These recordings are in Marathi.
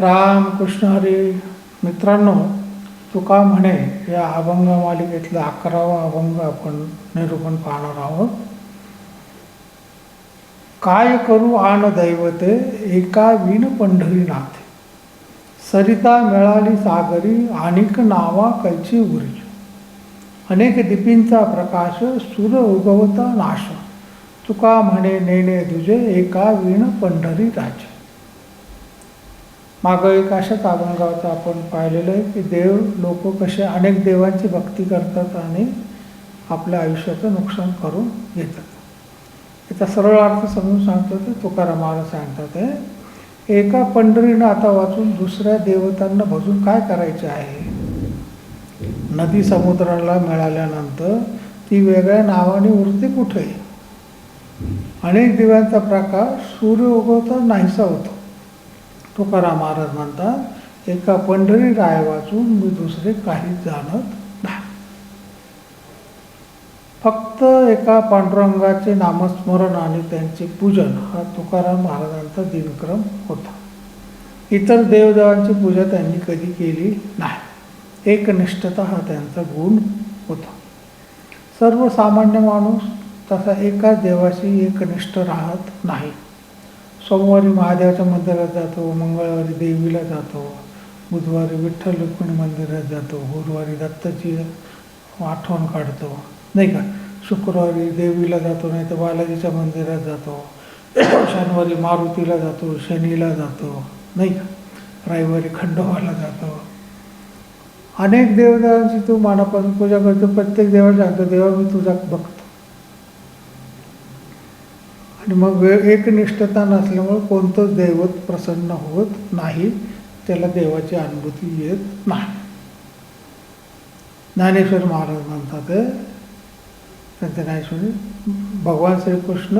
राम कृष्ण हरी मित्रांनो तुका म्हणे या अभंग मालिकेतला अकरावा अभंग आपण निरूपण पाहणार आहोत. काय करू आण दैवते एका विण पंढरीनाथ सरिता मिळाली सागरी अनेक नावा कैची उरी. अनेक दिपींचा प्रकाश सूर उगवता नाश. तुका म्हणे नेणे तुझे एका विण पंढरी राजे. मागं एक अशाच अभंगाचं आपण पाहिलेलं आहे की देव लोक कसे अनेक देवांची भक्ती करतात आणि आपल्या आयुष्याचं नुकसान करून घेतात. याचा सरळ अर्थ समजून सांगतो ते तुकारामाला सांगतात आहे एका पंढरीनं आता वाचून दुसऱ्या देवतांना भजून काय करायचे आहे? नदी समुद्राला मिळाल्यानंतर ती वेगळ्या नावाने उरते कुठे? अनेक दिव्यांचा प्रकाश सूर्य उगवता नाहीसा होतो. तुकाराम महाराज म्हणतात एका पंढरी राय वाचून मी दुसरे काही जाणत नाही. फक्त एका पांडुरंगाचे नामस्मरण आणि त्यांचे पूजन हा तुकाराम महाराजांचा दिनक्रम होता. इतर देवदेवांची पूजा त्यांनी कधी केली नाही. एकनिष्ठता हा त्यांचा गुण होता. सर्वसामान्य माणूस तसा एकाच देवाशी एकनिष्ठ राहत नाही. सोमवारी महादेवाच्या मंदिरात जातो मंगळवारी देवीला जातो बुधवारी विठ्ठल रुक्मिणी मंदिरात जातो गुरुवारी दत्ताची आठवण काढतो नाही का? शुक्रवारी देवीला जातो नाही तर बालाजीच्या मंदिरात जातो शनिवारी मारुतीला जातो शनीला जातो नाही का? रविवारी खंडोबाला जातो. अनेक देवदेवांची तू मानापासून पूजा करतो प्रत्येक देवाला सांगतो देवा मी तुझा बघतो आणि मग एकनिष्ठता नसल्यामुळे कोणतंच दैवत प्रसन्न होत नाही. त्याला देवाची अनुभूती येत नाही. ज्ञानेश्वर महाराज म्हणतात त्यांच्या ज्ञानेश्वरी भगवान श्रीकृष्ण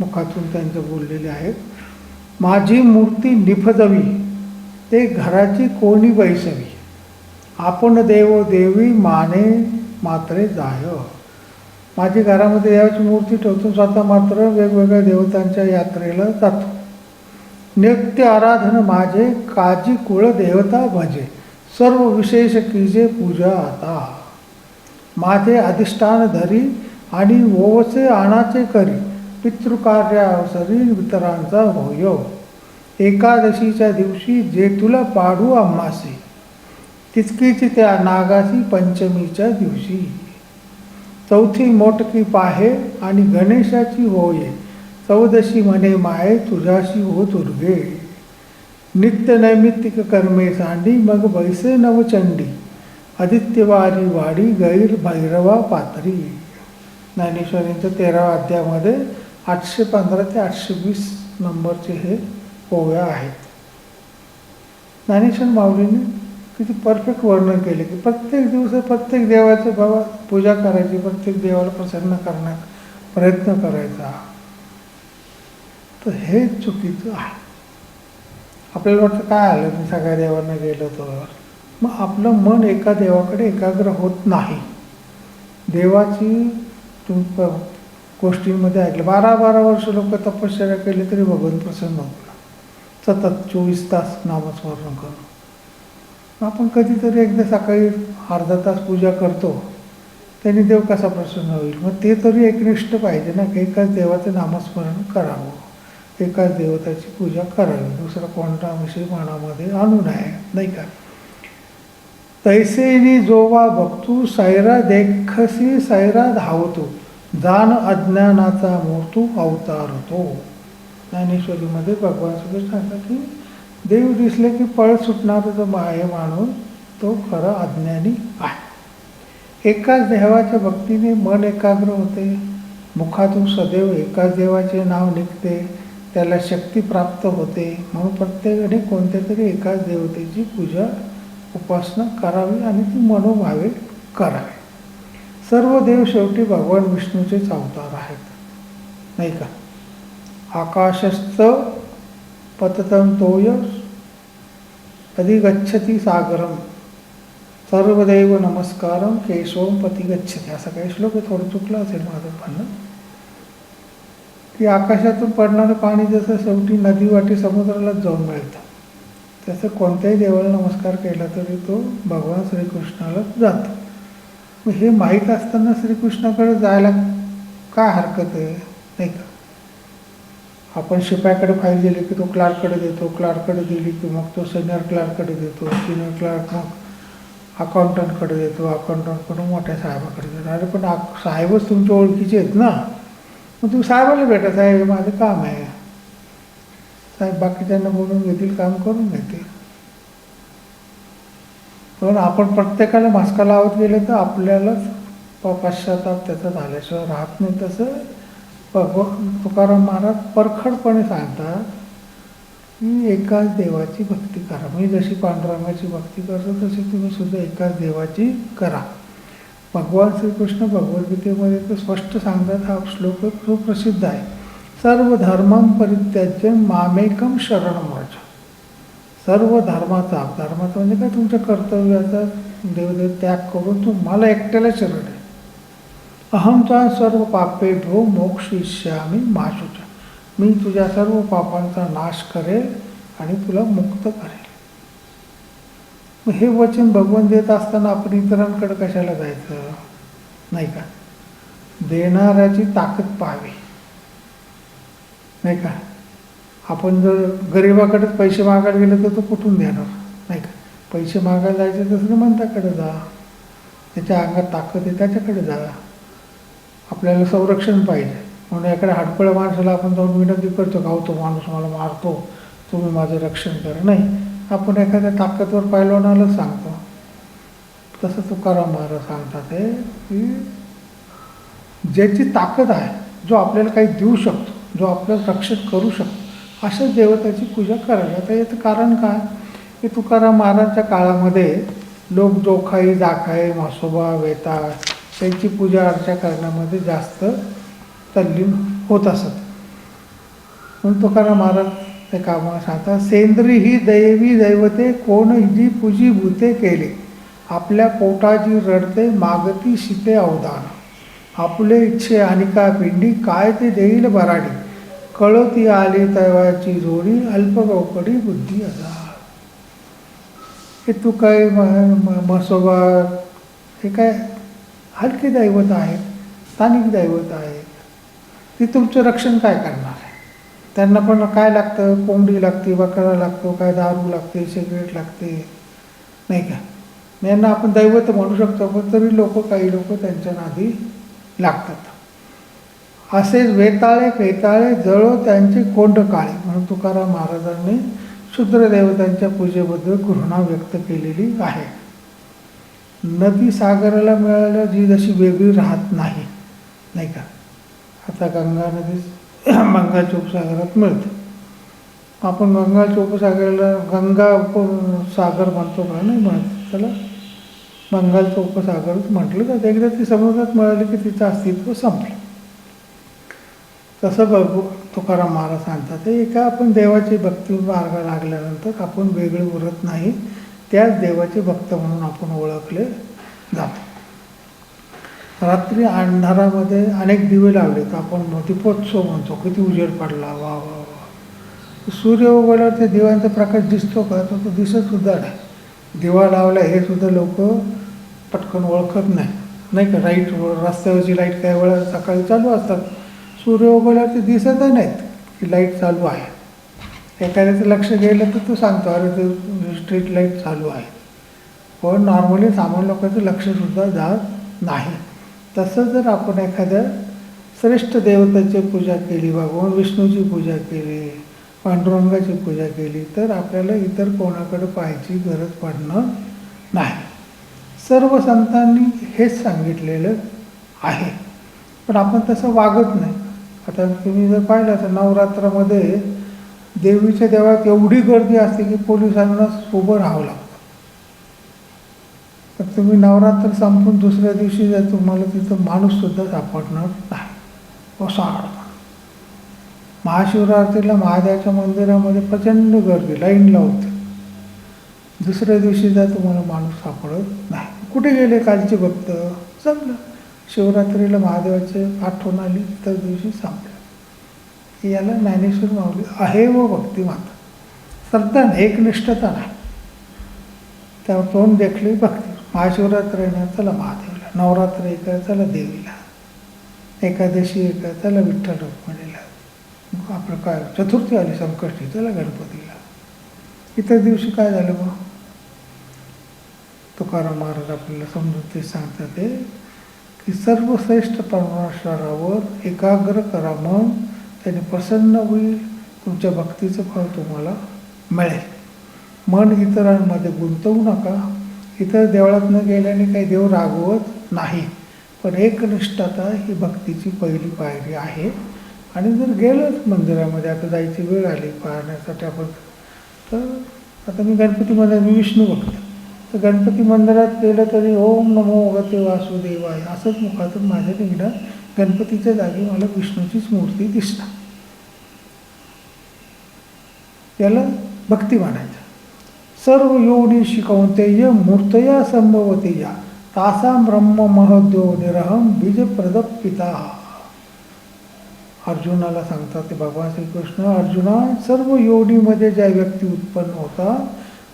मुखातून त्यांचं बोललेले आहेत माझी मूर्ती निफजवी ते घराची कोणी बैसवी? आपण देव देवी माने मात्रे जाय. माझी घरामध्ये देवाची मूर्ती ठेवतो स्वतः मात्र वेगवेगळ्या देवतांच्या यात्रेला जातो. नित्य आराधन माझे काजी कुळ देवता भजे सर्व विशेष कीजे पूजा आता. माझे अधिष्ठान धरी आणि ओवचे आणाचे करी पितृकार्यावसरी वितरांचा होयो. एकादशीच्या दिवशी जे तुला पाडू आम्हासी तितकीची त्या नागासी पंचमीच्या दिवशी. चौथी मोटकी पाहे आणि गणेशाची होये चौदशी म्हणे माये तुझाशी हो दुर्गे नित्य नैमित्तिक कर्मे सांडी मग बैसे नवचंडी आदित्यवारी वाडी गैर भैरवा पात्री. ज्ञानेश्वरींच्या तेराव्या अध्यायामध्ये आठशे पंधरा ते आठशे वीस नंबरचे हे पोव्या आहेत. ज्ञानेश्वर माऊलीने तिथे परफेक्ट वर्णन केले की प्रत्येक दिवस प्रत्येक देवाचं बाबा पूजा करायची प्रत्येक देवाला प्रसन्न करण्यात प्रयत्न करायचा. तर हे चुकीचं आहे. आपल्याला वाटतं काय आलं? मी सगळ्या देवांना गेलो तर. मग आपलं मन एका देवाकडे एकाग्र होत नाही. देवाची तुम गोष्टींमध्ये ऐकलं. बारा बारा वर्ष लोक तपश्चर्या केली तरी भगवान प्रसन्न होत सतत चोवीस तास नामस्मरण करून. आपण कधीतरी एकदा सकाळी अर्धा तास पूजा करतो त्यांनी देव कसा प्रसन्न होईल? मग ते तरी एकनिष्ठ पाहिजे ना की एकाच देवाचं नामस्मरण करावं. एकाच देवताची पूजा करावी. दुसरा कोणता विषय मनामध्ये आणू नये नाही का? तैसेनी जोवा बघतू सैरा देखसी सैरा धावतो जाण अज्ञानाचा मोतू अवतारतो. ज्ञानेश्वरीमध्ये भगवान सुद्धा सांगतात की देव दिसले की पळ सुटणारा जो आहे माणूस तो खरा अज्ञानी आहे. एकाच देवाच्या भक्तीने मन एकाग्र होते. मुखातून सदैव एकाच देवाचे नाव निघते. त्याला शक्ती प्राप्त होते. म्हणून प्रत्येकाने कोणत्या तरी एकाच देवतेची पूजा उपासना करावी आणि ती मनोभावे करावी. सर्व देव शेवटी भगवान विष्णूचेच अवतार आहेत. नाही का? आकाशस्थ पततं तोय अधिगच्छती सागरम। सर्वदैव नमस्कारम केशवम पती गच्छते असा काही श्लोक आहे थोडं चुकलं असेल माझं म्हणणं. की आकाशातून पडणारं पाणी जसं शेवटी नदी वाटी समुद्रालाच जाऊन मिळतं त्याचं कोणत्याही देवाला नमस्कार केला तरी तो भगवान श्रीकृष्णाला जातो. मग हे माहीत असताना श्रीकृष्णाकडे जायला काय हरकत आहे? नाही का? आपण शिपायाकडे फाईल दिली की तो क्लार्ककडे देतो क्लार्ककडे दिली की मग तो सिनियर क्लार्ककडे देतो सिनियर क्लार्क मग अकाउंटंटकडे देतो अकाउंटंटकडून मोठ्या साहेबाकडे देतो. अरे पण आ- साहेबच तुमच्या ओळखीचे आहेत ना. मग तुम्ही साहेबाला भेटा साहेब माझं काम आहे. साहेब बाकीच्यांना बोलून घेतील काम करून घेतील. पण आपण प्रत्येकाला मास्का लावत गेले तर आपल्यालाच पश्चाताप त्याचा झाल्याशिवाय राहत नाही. तसं तुकाराम महाराज परखडपणे सांगतात की एकाच देवाची भक्ती करा. मी जशी पांडुरंगाची भक्ती करतो तशी तुम्ही सुद्धा एकाच देवाची करा. भगवान श्रीकृष्ण भगवद्गीतेमध्ये तर स्पष्ट सांगतात हा श्लोक सुप्रसिद्ध आहे. सर्व धर्मं परित्याज्य मामेकम शरण व्रज सर्व धर्माचा धर्माचा म्हणजे काय? तुमच्या कर्तव्याचा देवदेव त्याग करून तुम्हाला एकट्याला शरण आहे अहमचा सर्व पापे भो मोक्ष इष्यामी माशुचा मी तुझ्या सर्व पापांचा नाश करेल आणि तुला मुक्त करेल. मग हे वचन भगवान देत असताना आपण इतरांकडे कशाला जायचं? नाही का? देणाऱ्याची ताकद पाहावी. नाही का? आपण जर गरिबाकडेच पैसे मागायला गेलो तर तो कुठून देणार? नाही का? पैसे मागायला जायचे तर श्रीमंताकडे जा. त्याच्या अंगात ताकद आहे त्याच्याकडे जा. आपल्याला संरक्षण पाहिजे. म्हणून एखाद्या हाडपळ्या माणसाला आपण जाऊन विनंती करतो का तो माणूस मला मारतो तुम्ही माझं रक्षण करा. नाही आपण एखाद्या ताकदवर पैलवानालाच सांगतो. तसं तुकाराम महाराज सांगतात हे की ज्याची ताकद आहे जो आपल्याला काही देऊ शकतो जो आपल्याला रक्षण करू शकतो अशा देवताची पूजा करायला आता याचं कारण काय? की तुकाराम महाराजच्या काळामध्ये लोक जोखाई जाखाई म्हासोबा वेताळ त्यांची पूजा अर्चा करण्यामध्ये जास्त तल्लीन होत असत. म्हणून तुकाराम महाराज ते कामा सांगतात सेंद्री ही दैवी दैवते कोण जी पूजी भूते केले आपल्या पोटाची रडते मागती शिते अवदान. आपले इच्छे आणि का पिंडी काय ते देईल बराडी. कळती आली तवाची जोडी अल्पगौकडी बुद्धी अदा हे तू काय म- म्हसोबा हे काय हलके दैवत आहेत स्थानिक दैवत आहेत. ती तुमचं रक्षण काय करणार आहे? त्यांना पण काय लागतं? कोंबडी लागते बकरा लागतो काय दारू लागते सिगरेट लागते. नाही का? यांना आपण दैवत म्हणू शकतो पण तरी लोक काही लोक त्यांच्या नादी लागतात. असेच वेताळे फेताळे जळो त्यांचे कोंड काळे म्हणून तुकाराम महाराजांनी शूद्र देवतांच्या पूजेबद्दल घृणा व्यक्त केलेली आहे. नदी सागराला मिळायला जी जशी वेगळी राहत नाही नाही का? आता गंगा नदी बंगालच्या उपसागरात मिळते. आपण गंगाच्या उपसागराला गंगा उपसागर म्हणतो का? नाही म्हणत. त्याला बंगालचं उपसागरच म्हटलं जातं. एकदा ती समुद्रात मिळाली की तिचं अस्तित्व संपलं. तसं बघू तुकाराम महाराज सांगतात. एका आपण देवाची भक्ती मार्ग लागल्यानंतर आपण वेगळे उरत नाही. त्याच देवाचे भक्त म्हणून आपण ओळखले जातो. रात्री अंधारामध्ये अनेक दिवे लावले तर आपण दीपोत्सव म्हणतो किती उजेड पडला वा वा वा. सूर्य उगवल्यावर त्या दिव्यांचा प्रकाश दिसतो का? तर तो दिसतसुद्धा नाही. दिवा लावला हे सुद्धा लोक पटकन ओळखत नाही. नाही का? लाइट रस्त्यावरची लाइट काही वेळा सकाळी चालू असतात. सूर्य उगवल्यावर ते दिसतच नाहीत की लाइट चालू आहे. एखाद्याचं लक्ष गेलं तर तो सांगतो अरे ते स्ट्रीट लाइट चालू आहे. पण नॉर्मली सामान्य लोकांचं लक्षसुद्धा जात नाही. तसं जर आपण एखाद्या श्रेष्ठ देवताची पूजा केली भगवान विष्णूची पूजा केली पांडुरंगाची पूजा केली तर आपल्याला इतर कोणाकडे पाहायची गरज पडणार नाही. सर्व संतांनी हेच सांगितलेलं आहे. पण आपण तसं वागत नाही. आता तुम्ही जर पाहिलं तर नवरात्रामध्ये देवीच्या देवळात एवढी गर्दी असते की पोलिसांना उभं राहावं लागतं. तर तुम्ही नवरात्र संपून दुसऱ्या दिवशी जर तुम्हाला तिथं माणूससुद्धा सापडणार नाही. ओसाड महाशिवरात्रीला महादेवाच्या मंदिरामध्ये प्रचंड गर्दी लाईन लावते. दुसऱ्या दिवशी जर तुम्हाला माणूस सापडत नाही. कुठे गेले कालचे भक्त? जमलं. शिवरात्रीला महादेवाचे आठवण आली तर दिवशी संपलं. याला ज्ञानेश्वर माऊली आहे व भक्ती माता श्रद्धा एकनिष्ठता नाही. त्यावर तोंड देखली भक्ती. महाशिवरात्र येणार ना चला महादेवला. नवरात्र एक चला देवीला. एकादशी एक चला विठ्ठल रुक्मिणीला. आपलं काय चतुर्थी आली संकष्टी चला गणपतीला. इतर दिवशी काय झालं मग? तुकाराम महाराज आपल्याला समजून ते सांगतात ते की सर्वश्रेष्ठ परमेश्वरावर एकाग्र करा मन त्याने प्रसन्न होईल तुमच्या भक्तीचं फळ तुम्हाला मिळेल. मन इतरांमध्ये गुंतवू नका. इतर देवळात न गेल्याने काही देव रागवत नाही. पण एकनिष्ठता ही भक्तीची पहिली पायरी आहे. आणि जर गेलंच मंदिरामध्ये आता जायची वेळ आली पाहण्यासाठी आपण. तर आता मी गणपती मंदिर मी विष्णू भक्त. तर गणपती मंदिरात गेलं तरी ओम नमो गते वासुदेवाय. असंच मुखातून माझ्या निघणार गणपतीच्या जागी मला विष्णूचीच मूर्ती दिसणार याला भक्ती मानायचं. सर्व योनी शिकवतेय मूर्तया संभवते या. ब्रह्म महद्यो निरहम बीजप्रद पिता अर्जुनाला सांगतात ते भगवान श्रीकृष्ण अर्जुना सर्व योनीमध्ये ज्या व्यक्ती उत्पन्न होतात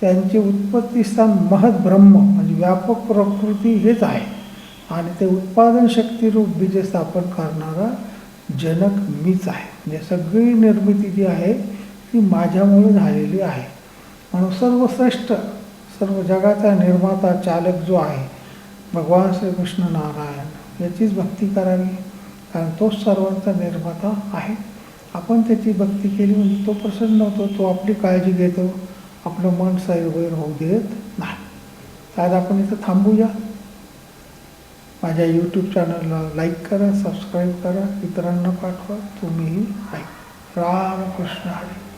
त्यांचे उत्पत्ती स्थान महद ब्रह्म म्हणजे व्यापक प्रकृती हेच आहे. आणि ते उत्पादन शक्तीरूप बीज स्थापन करणारा जनक मीच आहे. म्हणजे सगळी निर्मिती जी आहे ती माझ्यामुळे झालेली आहे. म्हणून सर्वश्रेष्ठ सर्व जगाचा निर्माता चालक जो आहे भगवान श्रीकृष्ण नारायण याचीच भक्ती करावी. कारण तोच सर्वांचा निर्माता आहे. आपण त्याची भक्ती केली म्हणजे तो प्रसन्न होतो तो आपली काळजी घेतो. आपलं मन सैरवैर होऊ देत नाही. आज आपण इथं थांबूया. माझ्या यूट्यूब चॅनलला लाईक करा सबस्क्राईब करा इतरांना पाठवा. तुम्हीही ऐका. रामकृष्ण हरी.